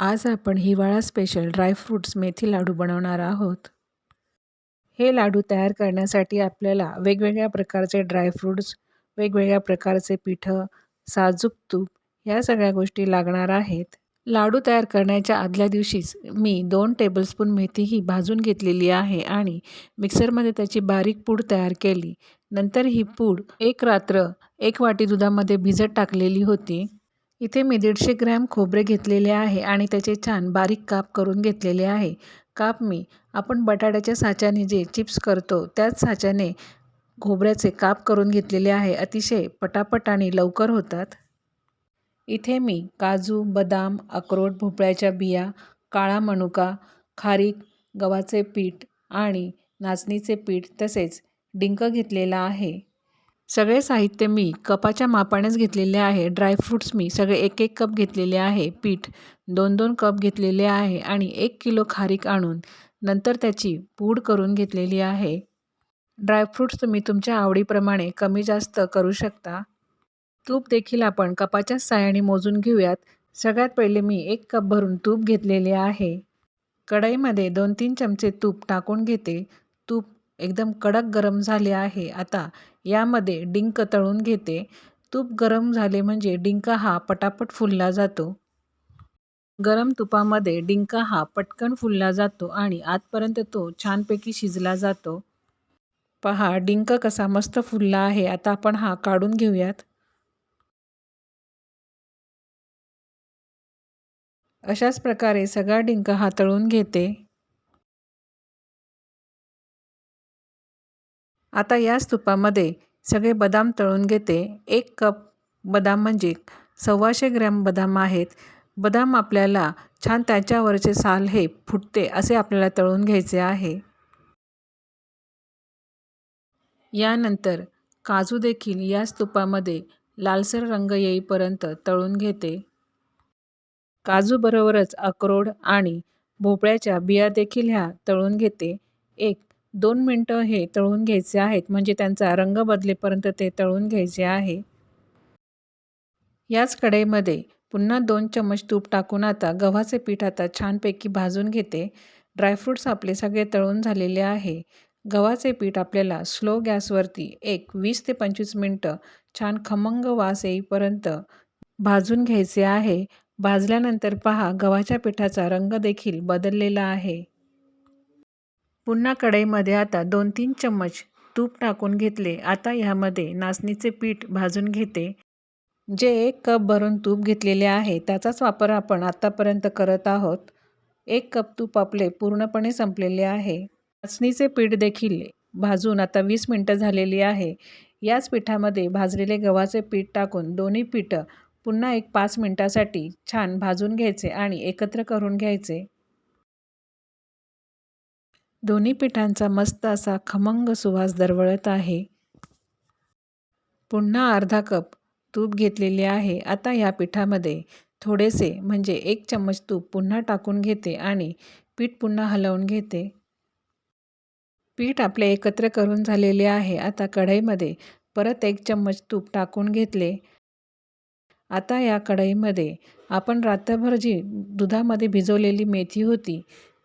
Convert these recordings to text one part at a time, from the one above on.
आज आपण हिवाळा स्पेशल ड्रायफ्रूट्स मेथी लाडू बनवणार आहोत. हे लाडू तयार करण्यासाठी आपल्याला वेगवेगळ्या प्रकारचे ड्रायफ्रूट्स वेगवेगळ्या प्रकारचे पिठं साजूक तूप ह्या सगळ्या गोष्टी लागणार आहेत. लाडू तयार करण्याच्या आदल्या दिवशीच मी दोन टेबलस्पून मेथी ही भाजून घेतलेली आहे आणि मिक्सरमध्ये त्याची बारीक पूड तयार केली. नंतर ही पूड एक रात्र एक वाटी दुधामध्ये भिजत टाकलेली होती. इथे मी दीडशे ग्रॅम खोबरे घेतलेले आहे आणि त्याचे छान बारीक काप करून घेतलेले आहे. काप मी आपण बटाट्याच्या साच्याने जे चिप्स करतो त्याच साच्याने खोबऱ्याचे काप करून घेतलेले आहे. अतिशय पटापट आणि लवकर होतात. इथे मी काजू बदाम अक्रोड भोपळ्याच्या बिया काळा मनुका खारीक गव्हाचे पीठ आणि नाचणीचे पीठ तसेच डिंक घेतलेला आहे. सगळे साहित्य मी कपाच्या मापानेच घेतलेले आहे. ड्रायफ्रूट्स मी सगळे एक एक कप घेतलेले आहे. पीठ दोन दोन कप घेतलेले आहे आणि एक किलो खारीक आणून नंतर त्याची पूड करून घेतलेली आहे. ड्रायफ्रूट्स तुम्ही तुमच्या आवडीप्रमाणे कमी जास्त करू शकता. तूप देखील आपण कपाच्याच साहाय्याने मोजून घेऊयात. सगळ्यात पहिले मी एक कप भरून तूप घेतलेले आहे. कढईमध्ये दोन तीन चमचे तूप टाकून घेते. एकदम कडक गरम झाले आहे. आता यामध्ये डिंक तळून घेते. तूप गरम झाले म्हणजे डिंक हा पटापट फुलला जातो. गरम तुपामध्ये डिंक हा पटकन फुलला जातो आणि आतपर्यंत तो छानपैकी शिजला जातो. पहा डिंक कसा मस्त फुलला आहे. आता आपण हा काढून घेऊयात. अशाच प्रकारे सगळा डिंक हा तळून घेते. आता याच तुपामध्ये सगळे बदाम तळून घेते. एक कप बदाम म्हणजे सव्वाशे ग्रॅम बदाम आहेत. बदाम आपल्याला छान त्याच्यावरचे साल हे फुटते असे आपल्याला तळून घ्यायचे आहे. यानंतर काजू देखील याच तुपामध्ये लालसर रंग येईपर्यंत तळून घेते. काजूबरोबरच अक्रोड आणि भोपळ्याच्या बिया देखील ह्या तळून घेते. एक दोन मिनटं हे तळून घ्यायचे आहेत. म्हणजे त्यांचा रंग बदलेपर्यंत ते तळून घ्यायचे आहे. याच कढईमध्ये पुन्हा दोन चमच तूप टाकून आता गव्हाचे पीठ आता छानपैकी भाजून घेते. ड्रायफ्रूट्स आपले सगळे तळून झालेले आहे. गव्हाचे पीठ आपल्याला स्लो गॅसवरती एक वीस ते पंचवीस मिनटं छान खमंग वास येईपर्यंत भाजून घ्यायचे आहे. भाजल्यानंतर पहा गव्हाच्या पिठाचा रंग देखील बदललेला आहे. पुन्हा कढईमध्ये आता दोन तीन चम्मच तूप टाकून घेतले. आता ह्यामध्ये नाचणीचे पीठ भाजून घेते. जे एक कप भरून तूप घेतलेले आहे त्याचाच वापर आपण आत्तापर्यंत करत आहोत. एक कप तूप आपले पूर्णपणे संपलेले आहे. नाचणीचे पीठ देखील भाजून आता वीस मिनटं झालेली आहे. याच पिठामध्ये भाजलेले गव्हाचे पीठ टाकून दोन्ही पिठं पुन्हा एक पाच मिनटासाठी छान भाजून घ्यायचे आणि एकत्र करून घ्यायचे. दोन्ही पिठांचा मस्त असा खमंग सुवास दरवळत आहे. पुन्हा अर्धा कप तूप घेतलेले आहे. आता या पिठामध्ये थोडेसे म्हणजे एक चम्मच तूप पुन्हा टाकून घेते आणि पीठ पुन्हा हलवून घेते. पीठ आपले एकत्र करून झालेले आहे. आता कढईमध्ये परत एक चम्मच तूप टाकून घेतले. आता या कढईमध्ये आपण रात्रभर जी दुधामध्ये भिजवलेली मेथी होती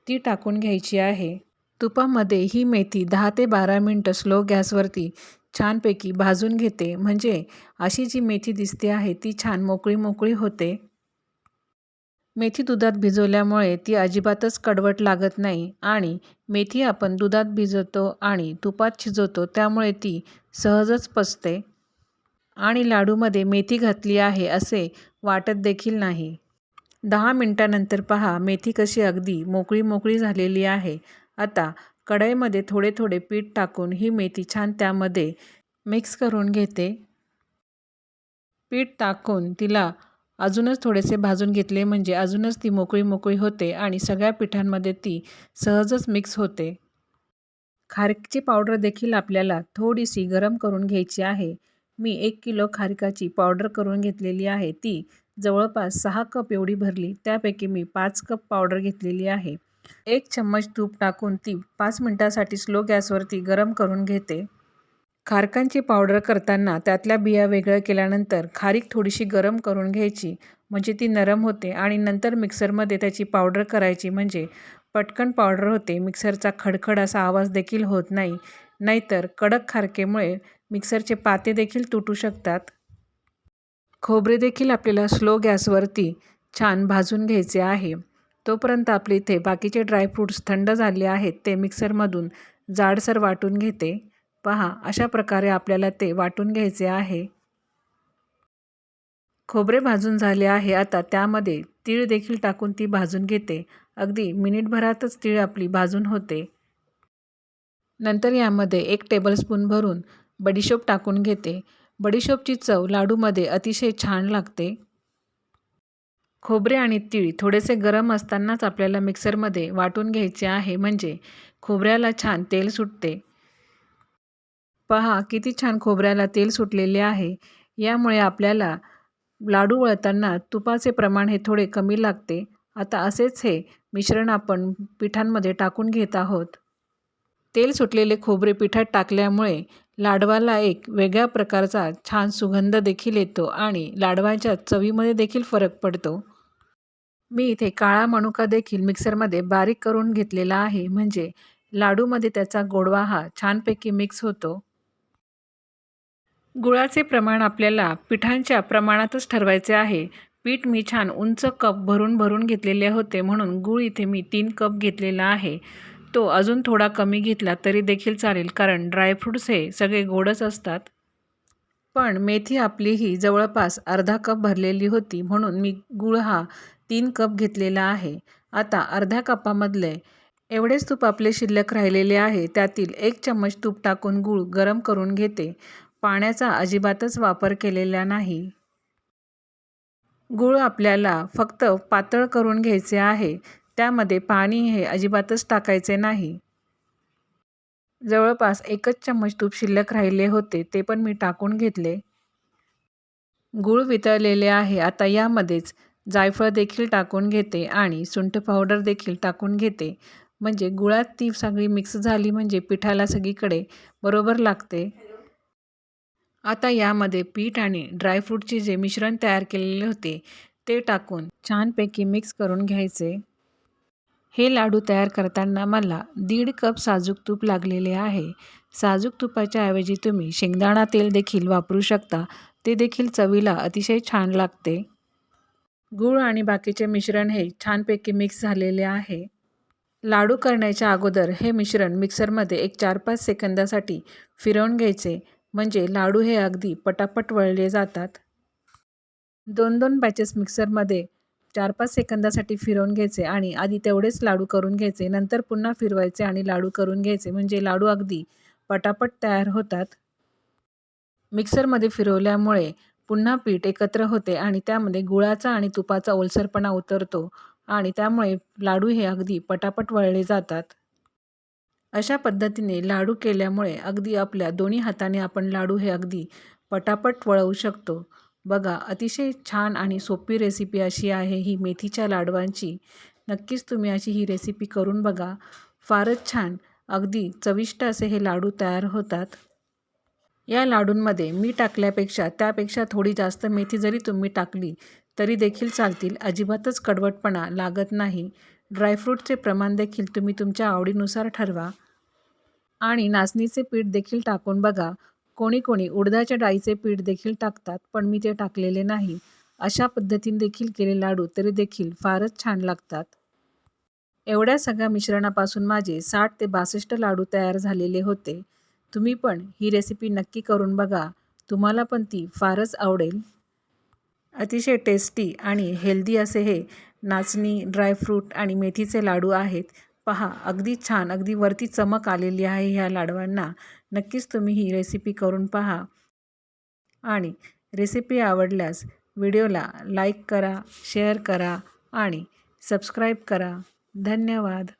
ती टाकून घ्यायची आहे. तुपामध्ये ही मेथी दहा ते बारा मिनटं स्लो गॅसवरती छानपैकी भाजून घेते. म्हणजे अशी जी मेथी दिसते आहे ती छान मोकळी मोकळी होते. मेथी दुधात भिजवल्यामुळे ती अजिबातच कडवट लागत नाही आणि मेथी आपण दुधात भिजवतो आणि तुपात शिजवतो त्यामुळे ती सहजच पचते. आणि लाडूमध्ये मेथी घातली आहे असे वाटत देखील नाही. दहा मिनटानंतर पहा मेथी कशी अगदी मोकळी मोकळी झालेली आहे. आता कढईमध्ये थोडे थोडे पीठ टाकून ही मेथी छान त्यामध्ये मिक्स करून घेते. पीठ टाकून तिला अजूनच थोडेसे भाजून घेतले म्हणजे अजूनच ती मोकळी मोकळी होते आणि सगळ्या पिठांमध्ये ती सहजच मिक्स होते. खारकची पावडर देखील आपल्याला थोडीशी गरम करून घ्यायची आहे. मी एक किलो खारकाची पावडर करून घेतलेली आहे. ती जवळपास सहा कप एवढी भरली. त्यापैकी मी पाच कप पावडर घेतलेली आहे. एक चम्मच तूप टाकून ती पाच मिनटासाठी स्लो गॅसवरती गरम करून घेते. खारकांची पावडर करताना त्यातल्या बिया वेगळं केल्यानंतर खारीक थोडीशी गरम करून घ्यायची म्हणजे ती नरम होते आणि नंतर मिक्सरमध्ये त्याची पावडर करायची म्हणजे पटकन पावडर होते. मिक्सरचा खडखड असा आवाज देखील होत नाही नाहीतर कडक खारकेमुळे मिक्सरचे पाते देखील तुटू शकतात. खोबरे देखील आपल्याला स्लो गॅसवरती छान भाजून घ्यायचे आहे. तोपर्यंत आपले इथे बाकीचे ड्रायफ्रूट्स थंड झाले आहेत ते मिक्सरमधून जाडसर वाटून घेते. पहा अशा प्रकारे आपल्याला ते वाटून घ्यायचे आहे. खोबरे भाजून झाले आहे आता त्यामध्ये तीळ देखील टाकून ती भाजून घेते. अगदी मिनिटभरातच तीळ आपली भाजून होते. नंतर यामध्ये एक टेबलस्पून भरून बडीशोप टाकून घेते. बडीशोपची चव लाडूमध्ये अतिशय छान लागते. खोबरे आणि तीळ थोडेसे गरम असतानाच आपल्याला मिक्सरमध्ये वाटून घ्यायचे आहे. म्हणजे खोबऱ्याला छान तेल सुटते. पहा किती छान खोबऱ्याला तेल सुटलेले आहे. यामुळे आपल्याला लाडू वळताना तुपाचे प्रमाण हे थोडे कमी लागते. आता असेच हे मिश्रण आपण पिठांमध्ये टाकून घेत आहोत. तेल सुटलेले खोबरे पिठात टाकल्यामुळे लाडवाला एक वेगळ्या प्रकारचा छान सुगंध देखील येतो आणि लाडवाच्या चवीमध्ये देखील फरक पडतो. मी इथे काळा मनुका देखील मिक्सरमध्ये बारीक करून घेतलेला आहे. म्हणजे लाडूमध्ये त्याचा गोडवा हा छानपैकी मिक्स होतो. गुळाचे प्रमाण आपल्याला पिठांच्या प्रमाणातच ठरवायचे आहे. पीठ मी छान उंच कप भरून भरून घेतलेले होते. म्हणून गूळ इथे मी तीन कप घेतलेला आहे. तो अजून थोडा कमी घेतला तरी देखील चालेल कारण ड्रायफ्रूट्स हे सगळे गोडच असतात. पण मेथी आपली ही जवळपास अर्धा कप भरलेली होती. म्हणून मी गूळ हा तीन कप घेतलेला आहे. आता अर्ध्या कपामधले एवढेच तूप आपले शिल्लक राहिलेले आहे त्यातील एक चम्मच तूप टाकून गूळ गरम करून घेते. पाण्याचा अजिबातच वापर केलेला नाही. गूळ आपल्याला फक्त पातळ करून घ्यायचे आहे त्यामध्ये पाणी हे अजिबातच टाकायचे नाही. जवळपास एकच चम्मच तूप शिल्लक राहिले होते ते पण मी टाकून घेतले. गूळ वितळलेले आहे आता यामध्येच जायफळ देखील टाकून घेते आणि सुंठ पावडर देखील टाकून घेते. म्हणजे गुळात ती सगळी मिक्स झाली म्हणजे पिठाला सगळीकडे बरोबर लागते. आता यामध्ये पीठ आणि ड्रायफ्रूटचे जे मिश्रण तयार केलेले होते ते टाकून छानपैकी मिक्स करून घ्यायचे. हे लाडू तयार करताना मला दीड कप साजूक तूप लागलेले आहे. साजूक तुपाच्या ऐवजी तुम्ही शेंगदाणा तेल देखील वापरू शकता. ते देखील चवीला अतिशय छान लागते. गूळ आणि बाकीचे मिश्रण हे छानपैकी मिक्स झालेले आहे. लाडू करण्याच्या अगोदर हे मिश्रण मिक्सरमध्ये एक चार पाच सेकंदासाठी फिरवून घ्यायचे. म्हणजे लाडू हे अगदी पटापट वळले जातात. दोन दोन बॅचेस मिक्सरमध्ये चार पाच सेकंदासाठी फिरवून घ्यायचे आणि आधी तेवढेच लाडू करून घ्यायचे. नंतर पुन्हा फिरवायचे आणि लाडू करून घ्यायचे. म्हणजे लाडू अगदी पटापट तयार होतात. मिक्सरमध्ये फिरवल्यामुळे पुन्हा पीठ एकत्र होते आणि त्यामध्ये गुळाचा आणि तुपाचा ओलसरपणा उतरतो आणि त्यामुळे लाडू हे अगदी पटापट वळले जातात. अशा पद्धतीने लाडू केल्यामुळे अगदी आपल्या दोन्ही हाताने आपण लाडू हे अगदी पटापट वळवू शकतो. बघा अतिशय छान आणि सोपी रेसिपी अशी आहे ही मेथीच्या लाडवांची. नक्कीच तुम्ही अशी ही रेसिपी करून बघा. फारच छान. अगदी चविष्ट असे हे लाडू तयार होतात. या लाडूंमध्ये मी टाकल्यापेक्षा त्यापेक्षा थोडी जास्त मेथी जरी तुम्ही टाकली तरी देखील चालतील. अजिबातच कडवटपणा लागत नाही. ड्रायफ्रूटचे प्रमाण देखील तुम्ही तुमच्या आवडीनुसार ठरवा. आणि नाचणीचे पीठ देखील टाकून बघा. कोणी कोणी उडदाच्या डाळीचे पीठ देखील टाकतात पण मी ते टाकलेले नाही. अशा पद्धतीने देखील केले लाडू तरी देखील फारच छान लागतात. एवढ्या सगळ्या मिश्रणापासून माझे साठ ते बासष्ट लाडू तयार झालेले होते. तुम्ही पण ही रेसिपी नक्की करून बघा. तुम्हाला पण ती फारच आवडेल. अतिशय टेस्टी आणि हेल्दी असे हे नाचणी ड्रायफ्रूट आणि मेथीचे लाडू आहेत. पहा अगदी छान अगदी वरती चमक आलेली आहे ह्या लाडवांना. नक्कीच तुम्ही ही रेसिपी करून पहा. आणि रेसिपी आवडल्यास व्हिडिओला लाईक करा शेअर करा आणि सबस्क्राईब करा. धन्यवाद.